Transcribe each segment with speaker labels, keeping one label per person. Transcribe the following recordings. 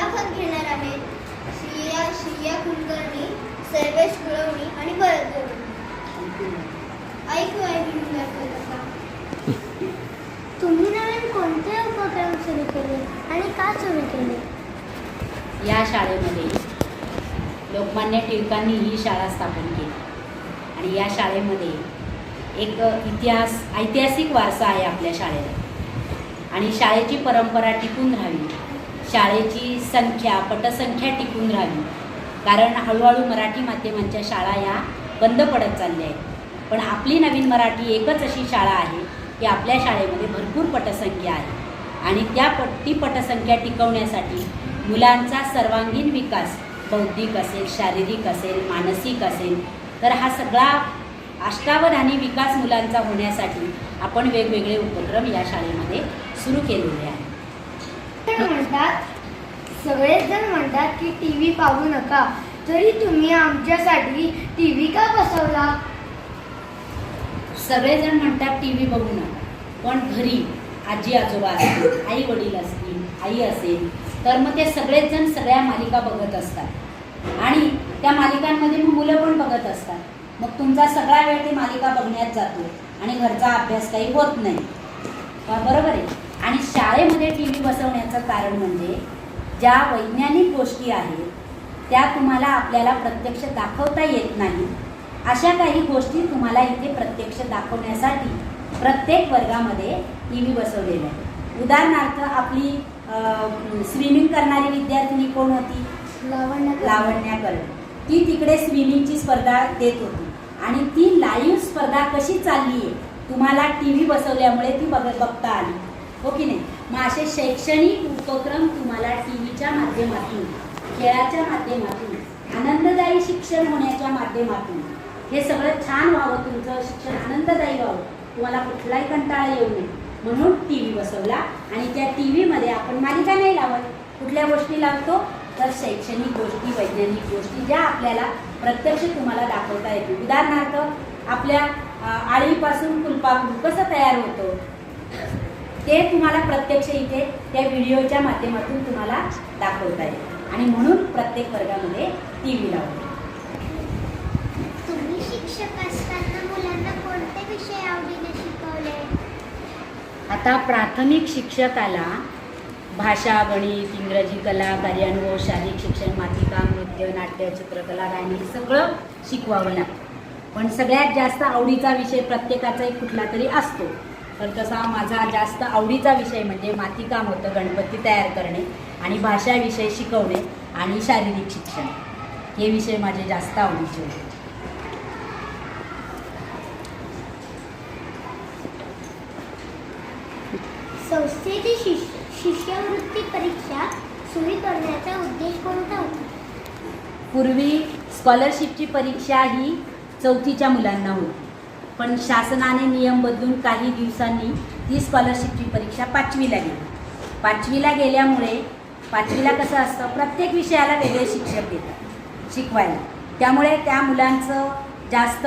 Speaker 1: मुलाखत घेणार आहेत श्रिया श्रिया कुलकर्णी सर्वेश गुळवणी आणि भरत गुळवणी ऐकू ऐकू तुम्ही नवीन कोणते उपक्रम सुरू केले आणि का सुरू केले?
Speaker 2: या शाळेमध्ये लोकमान्य टिळकांनी ही शाळा स्थापन केली. आणि या शाळेमध्ये एक इतिहास ऐतिहासिक वारसा आहे आपल्या शाळेला. आणि शाळेची परंपरा टिकून राहावी. शाळेची संख्या पटसंख्या टिकून राहावी कारण हळूहळू मराठी माध्यमांच्या शाळा या बंद पडत चालल्या आहेत. पण आपली नवीन मराठी एकच अशी शाळा आहे की आपल्या शाळेमध्ये भरपूर पटसंख्या आहे. आणि त्या पट ती पटसंख्या टिकवण्यासाठी मुलांचा सर्वांगीण विकास बौद्धिक असेल शारीरिक असेल मानसिक असेल तर हा सगळा अष्टावधानी विकास मुलांचा होण्यासाठी आपण वेगवेगळे उपक्रम या शाळेमध्ये सुरू केलेले आहेत.
Speaker 1: तर म्हणतात सगळेच जण म्हणतात की टी व्ही पाहू नका. तरी तुम्ही आमच्यासाठी टी व्ही का बसवला?
Speaker 2: सगळेजण म्हणतात टी व्ही बघू नका. पण घरी आजी आजोबा असतील आई वडील असतील आई असेल तर मग ते सगळेच जण सगळ्या मालिका बघत असतात. आणि त्या मालिकांमध्ये मग मुलं पण बघत असतात. मग तुमचा सगळा वेळ ते मालिका बघण्यात जातो आणि घरचा अभ्यास काही होत नाही. बरोबर आहे? आणि शाळेमध्ये टी व्ही बसवण्याचं कारण म्हणजे ज्या वैज्ञानिक गोष्टी आहेत त्या तुम्हाला आपल्याला प्रत्यक्ष दाखवता येत नाही. अशा काही गोष्टी तुम्हाला इथे प्रत्यक्ष दाखवण्यासाठी प्रत्येक वर्गामध्ये टी व्ही बसवलेला आहे. उदाहरणार्थ आपली स्विमिंग करणारी विद्यार्थिनी कोण होती?
Speaker 1: लावण्य
Speaker 2: लावण्या करण ती तिकडे स्विमिंगची स्पर्धा देत होती. आणि ती लाईव्ह स्पर्धा कशी चालली आहे तुम्हाला टी व्ही बसवल्यामुळे ती बघ बघता आली. हो की नाही? मग असे शैक्षणिक उपक्रम तुम्हाला टी व्हीच्या माध्यमातून खेळाच्या माध्यमातून आनंददायी शिक्षण होण्याच्या माध्यमातून हे सगळं छान व्हावं तुमचं शिक्षण आनंददायी व्हावं. तुम्हाला कुठलाही कंटाळा येऊ नये. म्हणून टी व्ही बसवला आणि त्या टी व्हीमध्ये आपण मालिका नाही लावत. कुठल्या गोष्टी लावतो? तर शैक्षणिक गोष्टी वैज्ञानिक गोष्टी ज्या आपल्याला प्रत्यक्ष तुम्हाला दाखवता येतील. उदाहरणार्थ आपल्या आळीपासून फुलपाखरू कसं तयार होतं? ते तुम्हाला प्रत्यक्ष इथे त्या व्हिडिओच्या माध्यमातून तुम्हाला दाखवता येईल. आणि म्हणून प्रत्येक वर्गामध्ये टी व्ही लावतो
Speaker 1: तुम्ही शिक्षक असताना मुलांना कोणते विषय आवडीने शिकवले?
Speaker 2: आता प्राथमिक शिक्षकाला भाषा गणित इंग्रजी कला कार्यानुभव शारीरिक शिक्षण मातिका नृत्य नाट्य चित्रकला गायन हे सगळं शिकवावं लागतं. पण सगळ्यात जास्त आवडीचा विषय प्रत्येकाचा एक कुठला तरी असतो. तर तसा माझा जास्त आवडीचा विषय म्हणजे मातीकाम होतं गणपती तयार करणे आणि भाषा विषय शिकवणे आणि शारीरिक शिक्षण. हे विषय माझे जास्त आवडीचे होते.
Speaker 1: संस्थेची शिष्य शिष्यवृत्ती परीक्षा सुरू करण्याचा उद्देश कोणता होता?
Speaker 2: पूर्वी स्कॉलरशिपची परीक्षा ही चौथीच्या मुलांना होती. पण शासनाने नियम बदलून काही दिवसांनी ती स्कॉलरशिपची परीक्षा पाचवीला गेली. पाचवीला गेल्यामुळे पाचवीला कसं असतं प्रत्येक विषयाला वेगळे शिक्षक येतात शिकवायला. त्यामुळे त्या मुलांचं जास्त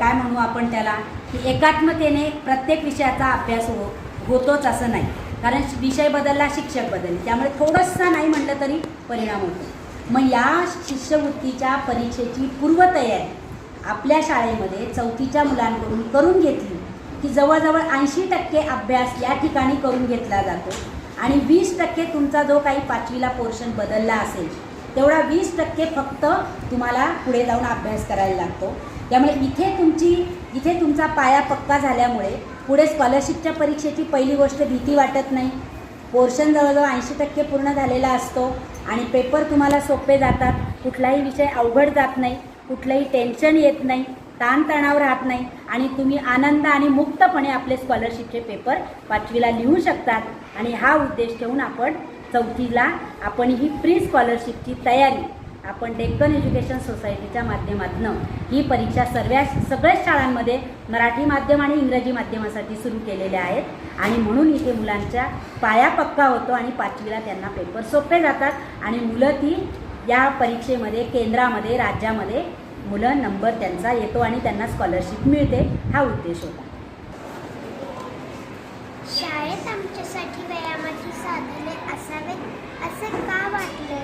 Speaker 2: काय म्हणू आपण त्याला की एकात्मतेने प्रत्येक विषयाचा अभ्यास हो होतोच असं नाही. कारण विषय बदलला शिक्षक बदलले. त्यामुळे थोडंसं नाही म्हटलं तरी परिणाम होतो. मग या शिष्यवृत्तीच्या परीक्षेची पूर्वतयारी आपल्या शाळेमध्ये चौथीच्या मुलांकडून करून घेतली. की जवळजवळ ऐंशी टक्के अभ्यास या ठिकाणी करून घेतला जातो. आणि वीस टक्के तुमचा जो काही पाचवीला पोर्शन बदलला असेल तेवढा वीस टक्के फक्त तुम्हाला पुढे जाऊन अभ्यास करायला लागतो. त्यामुळे इथे तुमची इथे तुमचा पाया पक्का झाल्यामुळे पुढे स्कॉलरशिपच्या परीक्षेची पहिली गोष्ट भीती वाटत नाही. पोर्शन जवळजवळ ऐंशी टक्के पूर्ण झालेला असतो आणि पेपर तुम्हाला सोपे जातात. कुठलाही विषय अवघड जात नाही. कुठलंही टेन्शन येत नाही ताणतणाव राहत नाही आणि तुम्ही आनंद आणि मुक्तपणे आपले स्कॉलरशिपचे पेपर पाचवीला लिहू शकतात. आणि हा उद्देश ठेवून आपण चौथीला आपण ही प्री स्कॉलरशिपची तयारी आपण डेक्कन एज्युकेशन सोसायटीच्या माध्यमातून ही परीक्षा सर्व सगळ्याच शाळांमध्ये मराठी माध्यम आणि इंग्रजी माध्यमासाठी सुरू केलेल्या आहेत. आणि म्हणून इथे मुलांच्या पाया पक्का होतो आणि पाचवीला त्यांना पेपर सोपे जातात. आणि मुलं ती या परीक्षेमध्ये केंद्रामध्ये राज्यामध्ये मुलं नंबर त्यांचा येतो आणि त्यांना स्कॉलरशिप मिळते. हा उद्देश होता.
Speaker 1: शाळेत आमच्यासाठी व्यायामाची साधने असावेत असे का वाटले?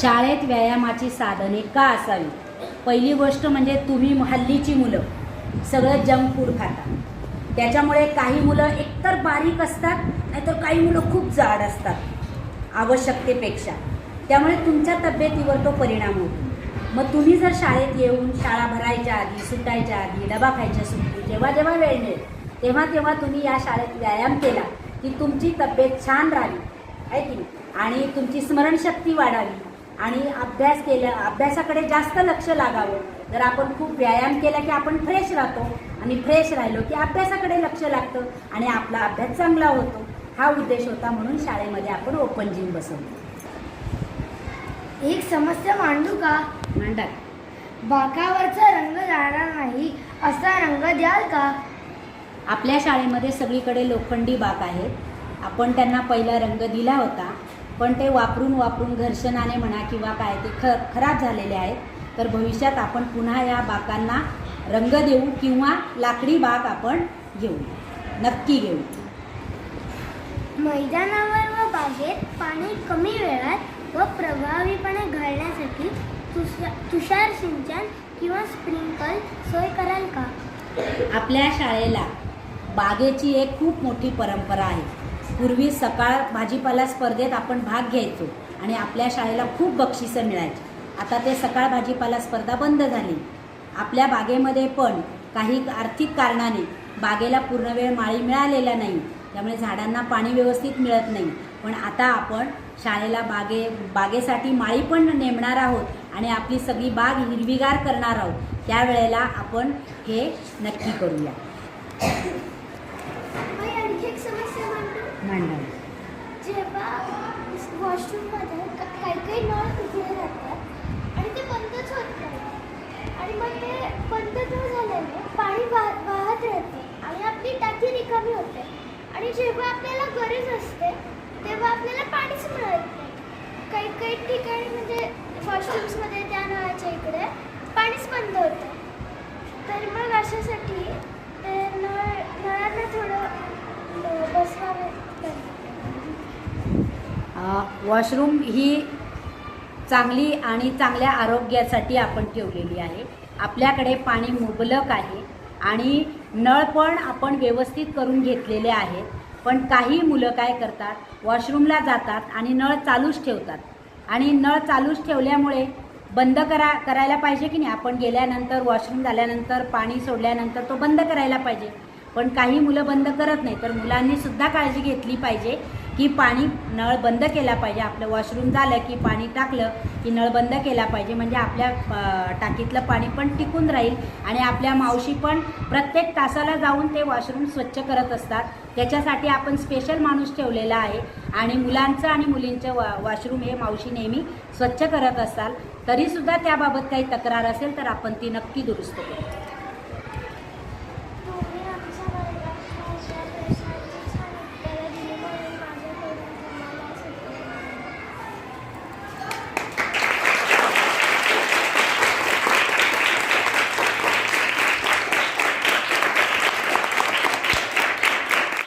Speaker 2: शाळेत व्यायामाची साधने का असावी? पहिली गोष्ट म्हणजे तुम्ही हल्लीची मुलं. सगळं जंक फूड खातात त्याच्यामुळे काही मुलं एकतर बारीक असतात नाहीतर काही मुलं खूप जाड असतात. आवश्यकतेपेक्षा. त्यामुळे तुमच्या तब्येतीवर तो परिणाम होतो. मग तुम्ही जर शाळेत येऊन शाळा भरायच्या आधी सुटायच्या आधी डबा खायच्या सुट्टी जेव्हा जेव्हा वेळ मिळेल तेव्हा तेव्हा तुम्ही या शाळेत व्यायाम केला की तुमची तब्येत छान राहावी आहे की आणि तुमची स्मरणशक्ती वाढावी. आणि अभ्यास केल्या अभ्यासाकडे जास्त लक्ष लागावं. जर आपण खूप व्यायाम केला की आपण फ्रेश राहतो आणि फ्रेश राहिलो की अभ्यासाकडे लक्ष लागतं आणि आपला अभ्यास चांगला होतो. हा उद्देश होता म्हणून शाळेमध्ये आपण ओपन जिम बसवतो
Speaker 1: एक समस्या मांडू का?
Speaker 2: मांडा
Speaker 1: बाकावरचा रंग जाणार नाही असा रंग द्याल का?
Speaker 2: आपल्या शाळेमध्ये सगळीकडे लोखंडी बाक आहे आपण त्यांना पहिला रंग दिला होता पण ते वापरून वापरून घर्षणाने म्हणा किंवा काय ते ख खराब झालेले आहेत. तर भविष्यात आपण पुन्हा या बाकांना रंग देऊ किंवा लाकडी बाक आपण घेऊ. नक्की घेऊ.
Speaker 1: मैदानावर व बागेत पाणी कमी वेळात व प्रभावीपणे घालण्यासाठी तुषार तुषार सिंचन किंवा स्प्रिंकल सोय कराल का?
Speaker 2: आपल्या शाळेला बागेची एक खूप मोठी परंपरा आहे. पूर्वी सकाळ भाजीपाला स्पर्धेत आपण भाग घ्यायचो आणि आपल्या शाळेला खूप बक्षिसं मिळायची. आता ते सकाळ भाजीपाला स्पर्धा बंद झाली. आपल्या बागेमध्ये पण काही आर्थिक कारणाने बागेला पूर्ण वेळ माळी मिळालेला नाही. त्यामुळे झाडांना पाणी व्यवस्थित मिळत नाही. पण आता आपण शाळेला बागे बागेसाठी माळी पण नेमणार आहोत आणि आपली सगळी बाग हिरवीगार करणार आहोत. त्यावेळेला आपण हे नक्की करूया.
Speaker 1: आणखी एक समस्या मांडू?
Speaker 2: मांडा.
Speaker 1: जेव्हा वॉशरूममध्ये काही काही नळ तुटले जातात आणि ते बंदच होत नाही. आणि मग ते बंद न झाल्याने पाणी वाह वाहत राहते आणि आपली टाकी रिकामी होते. आणि जेव्हा आपल्याला गरज असते तेव्हा आपल्याला पाणीच मिळत नाही. काही काही ठिकाणी म्हणजे वॉशरूम्समध्ये त्या नळाच्या इकडे पाणीच बंद होतं. तर मग अशासाठी ते नळ नळांना थोडं बसवावे
Speaker 2: वॉशरूम ही चांगली आणि चांगल्या आरोग्यासाठी आपण ठेवलेली आहे. आपल्याकडे पाणी मुबलक आहे आणि नळ पण आपण व्यवस्थित करून घेतलेले आहेत पण काही मुलं काय करतात? वॉशरूमला जातात आणि नळ चालूच ठेवतात. आणि नळ चालूच ठेवल्यामुळे बंद करा करायला पाहिजे की नाही? आपण गेल्यानंतर वॉशरूम झाल्यानंतर पाणी सोडल्यानंतर तो बंद करायला पाहिजे. पण काही मुलं बंद करत नाही तर मुलांनीसुद्धा काळजी घेतली पाहिजे. की पाणी नळ बंद केला पाहिजे. आपलं वॉशरूम झालं की पाणी टाकलं की नळ बंद केला पाहिजे. म्हणजे आपल्या टाकीतलं पाणी पण टिकून राहील आणि आपल्या मावशी पण प्रत्येक तासाला जाऊन ते वॉशरूम स्वच्छ करत असतात. त्याच्यासाठी आपण स्पेशल माणूस ठेवलेला आहे आणि मुलांचं आणि मुलींचं वा वॉशरूम हे मावशी नेहमी स्वच्छ करत असाल तरीसुद्धा त्याबाबत काही तक्रार असेल तर आपण ती नक्की दुरुस्त करू.